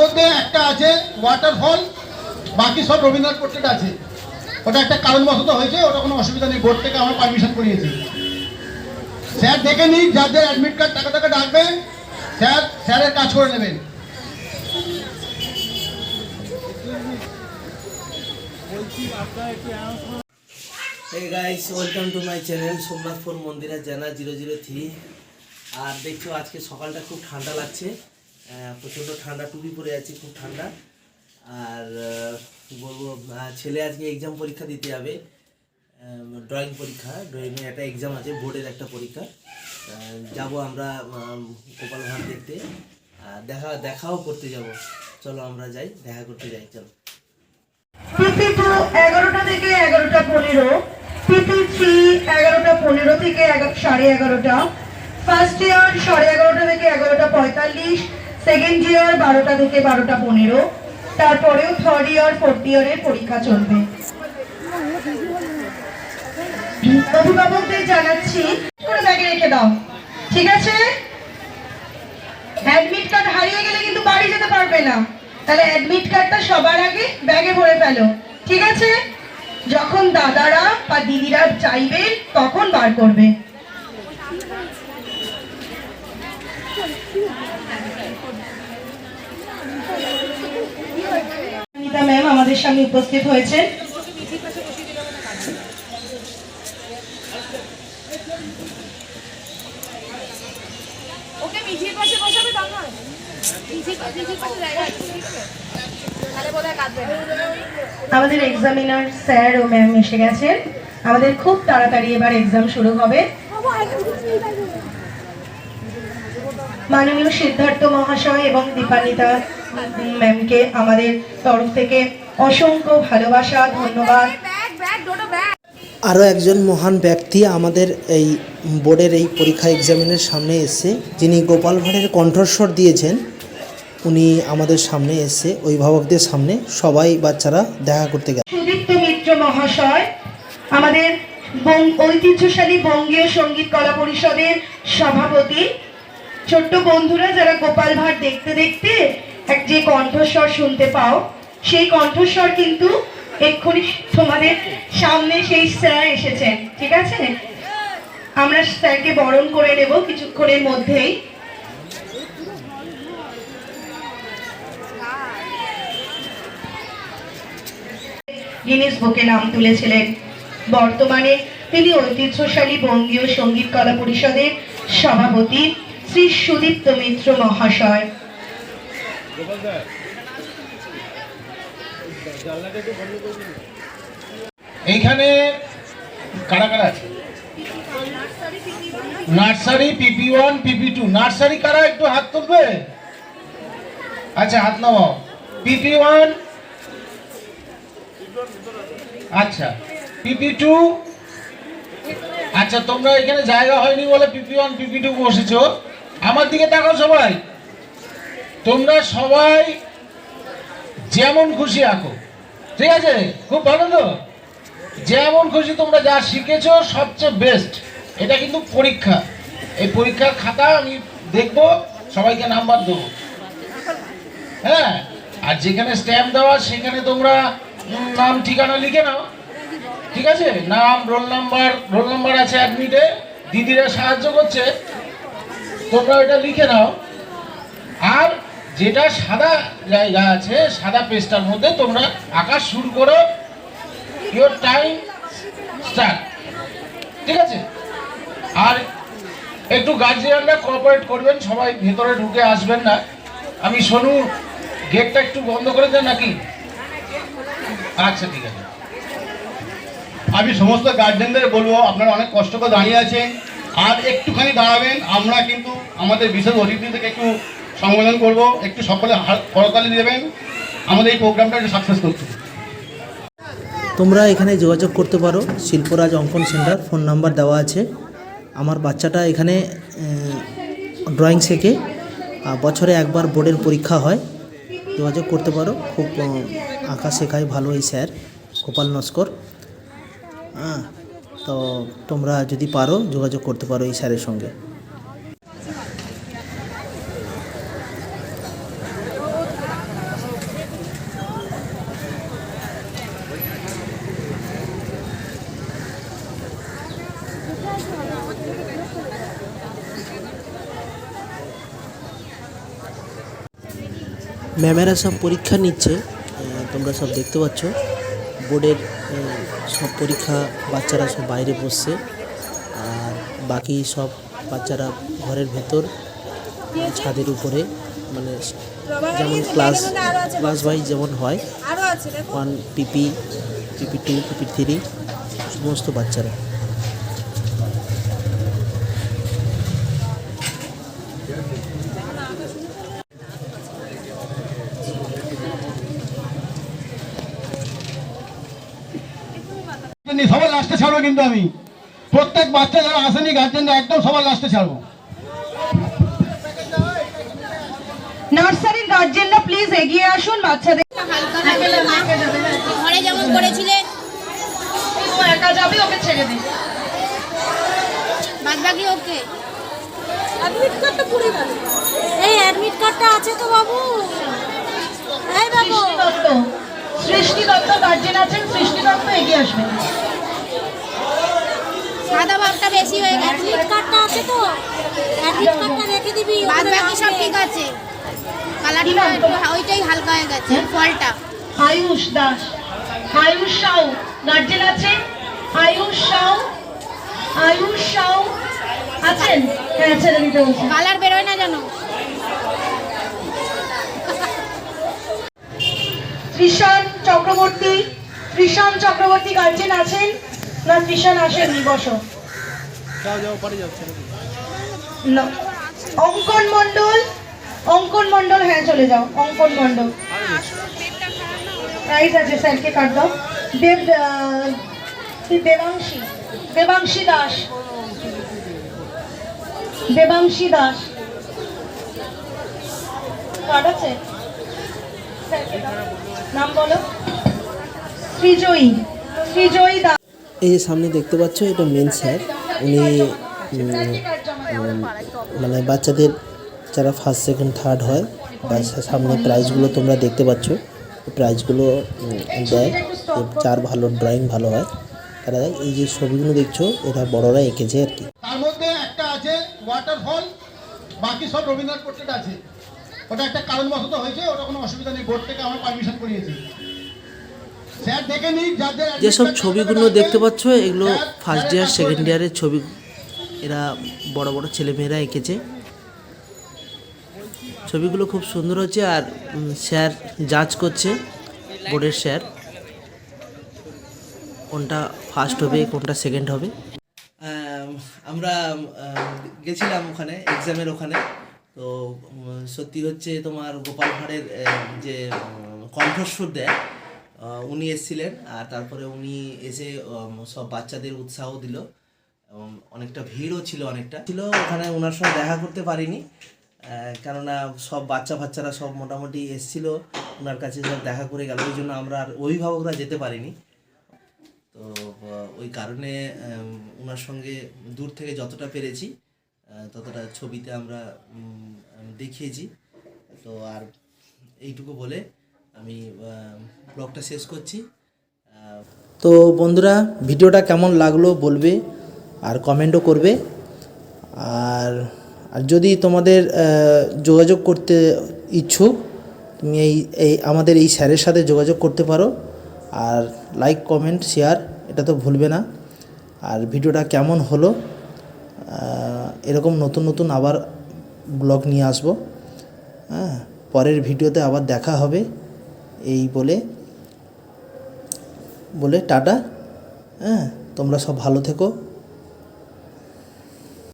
মধ্যে একটা আছে ওয়াটারফল বাকি সব রবীন্দ্রনাথ পোর্ট্রেট আছে। ওটা একটা কারণবশত হয়েছে, ওটা কোনো অসুবিধা নেই বোর্ড থেকে আমরা পারমিশন করিয়েছি। স্যার দেখে নিই যার যার অ্যাডমিট কার্ড টাকা টাকা ডাকবেন, স্যার, স্যারের কাজ করে নেবেন। Guys welcome to my channel Somnathpur মন্দিরা জানা জিরো জিরো থ্রি আর দেখছ, আজকে সকালটা খুব ঠান্ডা লাগছে। প্রচণ্ড ঠান্ডা, টুপি পরে আছি, খুব ঠান্ডা। আর বলব ছেলে আজকে এক্সাম পরীক্ষা দিতে যাবে। ড্রয়িং পরীক্ষা ড্রয়িংয়ে একটা এক্সাম আছে, বোর্ডের একটা পরীক্ষা। যাব আমরা গোপাল ভাঁড় দেখতে। আর দেখা, দেখাও করতে যাব। চলো আমরা যাই, দেখা করতে যাই, চলো। এগারোটা থেকে এগারোটা পনেরো। থ্রি এগারোটা পনেরো থেকে সাড়ে এগারোটা। ফার্স্ট ইয়ার সাড়ে এগারোটা থেকে এগারোটা পঁয়তাল্লিশ। সেকেন্ড ইয়ার বারোটা থেকে বারোটা পনেরো। তারপরেও থার্ড ইয়ার ফোর্থ ইয়ারের পরীক্ষা চলবে। অভিভাবকদের জানাচ্ছি, করে ব্যাগে রেখে দাও। ঠিক আছে? অ্যাডমিট কার্ড হারিয়ে গেলে কিন্তু বাড়ি যেতে পারবে না। তাহলে অ্যাডমিট কার্ডটা সবার আগে ব্যাগে ভরে ফেলো। ঠিক আছে? যখন দাদারা বা দিদিরা চাইবে, তখন বার করবে অনিতা ম্যাম আমাদের সামনে উপস্থিত হয়েছেন। না। আমাদের এক্সামিনার স্যার ও ম্যাম এসে গেছেন। আমাদের খুব তাড়াতাড়ি এবার এক্সাম শুরু হবে। মাননীয় সিদ্ধার্থ মহাশয় এবং দীপান্বিতা ম্যামকে আমাদের তরফ থেকে অসংখ্য ভালোবাসা ধন্যবাদ। আরও একজন মহান ব্যক্তি আমাদের এই বোর্ডের এই পরীক্ষা এক্সামিনের সামনে এসে যিনি গোপাল ভাঁড়ের কণ্ঠস্বর দিয়েছেন। উনি আমাদের সামনে এসে অভিভাবকদের সামনে। সবাই বাচ্চারা দেখা করতে গেছে। সুদীপ্ত মিত্র মহাশয় আমাদের বং- ঐতিহ্যশালী বঙ্গীয় সংগীত কলা পরিষদের সভাপতি। ছোট্ট বন্ধুরা যারা গোপাল ভাঁড় দেখতে দেখতে এক যে কণ্ঠস্বর শুনতে পাও সেই কণ্ঠস্বর কিন্তু এক্ষুনি তোমাদের সামনে সেই স্যার এসেছেন, ঠিক আছে? আমরা স্যারকে বরণ করে নেব কিছুক্ষণের মধ্যেই। গিনিস বুকে নাম তুলেছিলেন। বর্তমানে তিনি ঐতিহ্যশালী বঙ্গীয় সংগীত কলা পরিষদের সভাপতি শ্রী সুদীপ্ত মিত্র মহাশয়। এইখানে কারা কারা আছে? Nursery, PP one, PP two. Nursery কারা একটু হাত তুলবে? আচ্ছা হাত নামাও। PP one. আচ্ছা পিপি টু। আচ্ছা তোমরা এখানে জায়গা হয়নি বলে পিপি ওয়ান, পিপি টু বসেছো। আমার দিকে তাকাও সবাই। তোমরা সবাই যেমন খুশি আঁকো। ঠিক আছে? খুব ভালো তো? যেমন খুশি তোমরা যা শিখেছো, সবচেয়ে বেস্ট এটা কিন্তু পরীক্ষা। এই পরীক্ষার খাতা আমি দেখব, সবাইকে নাম্বার দেবো। হ্যাঁ? আর যেখানে স্ট্যাম্প দেওয়া, সেখানে তোমরা নাম, ঠিকানা লিখে নাও। ঠিক আছে? নাম রোল নাম্বার রোল নাম্বার আছে অ্যাডমিটে দিদিরা সাহায্য করছে। তোমরা এটা লিখে নাও। আর যেটা সাদা জায়গা আছে, সাদা পেজটার মধ্যে তোমরা আঁকা শুরু করো। ইওর টাইম স্টার্ট ঠিক আছে? আর একটু গার্জিয়ানরা কোঅপারেট করবেন, সবাই ভেতরে ঢুকে আসবেন না। আমি সোনু গেটটা একটু বন্ধ করে দেন নাকি? আচ্ছা ঠিক আছে। আমি সমস্ত গার্জেনদের বলব, আপনারা অনেক কষ্ট করে দাঁড়িয়ে আছেন। আর একটুখানি দাঁড়াবেন, আমরা কিন্তু আমাদের বিশেষ অতিথি থেকে একটু সম্বোধন করব। একটু সকলে করতালি দেবেন। আমাদের এই প্রোগ্রামটা একটু সাকসেস করতে। তোমরা এখানে যোগাযোগ করতে পারো। শিল্পরাজ অঙ্কন সেন্টার ফোন নাম্বার দেওয়া আছে। আমার বাচ্চাটা এখানে ড্রয়িং শেখে। বছরে একবার বোর্ডের পরীক্ষা হয়। যোগাযোগ করতে পারো। খুব আঁকা শেখায় ভালো এই স্যার, গোপাল নস্কর। হ্যাঁ তো তোমরা যদি পারো, যোগাযোগ করতে পারো এই স্যারের সঙ্গে। ম্যামেরা সব পরীক্ষা নিচ্ছে তোমরা সব দেখতে পাচ্ছ। বোর্ডের সব পরীক্ষা বাচ্চারা সব বাইরে বসছে, আর বাকি সব বাচ্চারা ঘরের ভেতর, ছাদের উপরে মানে যেমন ক্লাস ক্লাস ওয়াইজ যেমন হয়, one PP PP two, PP three, সমস্ত বাচ্চারা সবার লাস্টে ছাড়বো কিন্তু আমি। প্রত্যেক বাচ্চা যারা আসেনি গার্জেনরা একদম সবার লাস্টে ছাড়বো। নার্সারির গার্জেনরা প্লিজ এগিয়ে আসুন বাচ্চাদের ঘরে যেমন করেছিলে। ও একা যাবে ওকে ছেড়ে দিন বাদ বাকি ওকে অ্যাডমিট কার্ডটা পুড়ে গেল। এই অ্যাডমিট কার্ডটা আছে তো বাবু। এই বাবু। সৃষ্টি দত্ত সৃষ্টি দত্ত গার্জেন আছেন সৃষ্টি দত্ত এগিয়ে আসবেন। সাদা ভাবটা বেশি হয়ে গেছে। অ্যাডমিট কার্ডটা আছে তো? অ্যাডমিট কার্ডটা রেখে দিবি বাদ বাকি সব ঠিক আছে। কালারটা ওইটাই হালকা হয়ে গেছে ফলটা। আয়ুষ দাস। আয়ুষ সাউ। গার্জেন আছেন? আয়ুষ সাউ? আয়ুষ সাউ? আছেন? হ্যাঁ ছেড়ে দিতে কালার বেরোয় না জানো ত্রিশান চক্রবর্তী। ত্রিশান চক্রবর্তী গার্জেন আছেন? না ত্রিশান আসেননি বসো। অঙ্কন মন্ডল অঙ্কন মন্ডল হ্যাঁ চলে যাও, অঙ্কন মন্ডল প্রাইজ আছে, স্যারকে কাট দাও। দেব দেবাংশী দেবাংশী দাস। দেবাংশী দাস। কার্ড আছে? নাম বলো। সৃজয়ী সৃজয়ী দাস। এই যে সামনে দেখতে পাচ্ছ, এটা মেন স্যার উনি মানে বাচ্চাদের যারা ফার্স্ট সেকেন্ড থার্ড হয়, বা সামনে প্রাইজগুলো তোমরা দেখতে পাচ্ছ। প্রাইজগুলো দেয়। যার ভালো ড্রয়িং ভালো হয়। তারা দেয় এই যে ছবিগুলো দেখছ, এটা বড়রা এঁকেছে আর কি। তার মধ্যে একটা আছে ওয়াটারফল বাকি সব রবীন্দ্রনাথ পোর্ট্রেট আছে। ওটা একটা কারণবশত হয়েছে, ওটা কোনো অসুবিধা নেই। বোর্ড থেকে আমরা পারমিশন করিয়েছি। যেসব ছবিগুলো দেখতে পাচ্ছ এগুলো ফার্স্ট ইয়ার সেকেন্ড ইয়ারের ছবি এরা বড় বড় ছেলেমেয়েরা এঁকেছে। ছবিগুলো খুব সুন্দর হচ্ছে আর স্যার জাজ করছে বোর্ডের স্যার। কোনটা ফার্স্ট হবে কোনটা সেকেন্ড হবে। আমরা গেছিলাম ওখানে এক্সামের ওখানে। তো সত্যি হচ্ছে তোমার গোপাল ভাঁড়ের যে কণ্ঠস্বর দেয় উনি এসেছিলেন, আর তারপরে উনি এসে সব বাচ্চাদের উৎসাহ দিল অনেকটা ভিড়ও ছিল অনেকটা। ছিল, ওখানে ওনার সঙ্গে দেখা করতে পারিনি কেননা সব বাচ্চা বাচ্চারা সব মোটামুটি এসছিল, ওনার কাছে সব দেখা করে গেল, ওই জন্য আমরা আর অভিভাবকরা যেতে পারিনি। তো ওই কারণে ওনার সঙ্গে দূর থেকে যতটা পেরেছি ততটা ছবিতে আমরা দেখিয়েছি। তো, আর এইটুকু বলে আমি ব্লগটা শেষ করছি। তো বন্ধুরা, ভিডিওটা কেমন লাগল বলবে আর কমেন্টও করবে। আর আর যদি তোমাদের যোগাযোগ করতে ইচ্ছুক, তুমি এই এই, আমাদের এই স্যারের সাথে যোগাযোগ করতে পারো। আর লাইক কমেন্ট শেয়ার এটা তো ভুলবে না। আর ভিডিওটা কেমন হলো এরকম নতুন নতুন আবার ব্লগ নিয়ে আসব। হ্যাঁ পরের ভিডিওতে আবার দেখা হবে। এই বলে বলে টাটা হ্যাঁ তোমরা সব ভালো থেকো।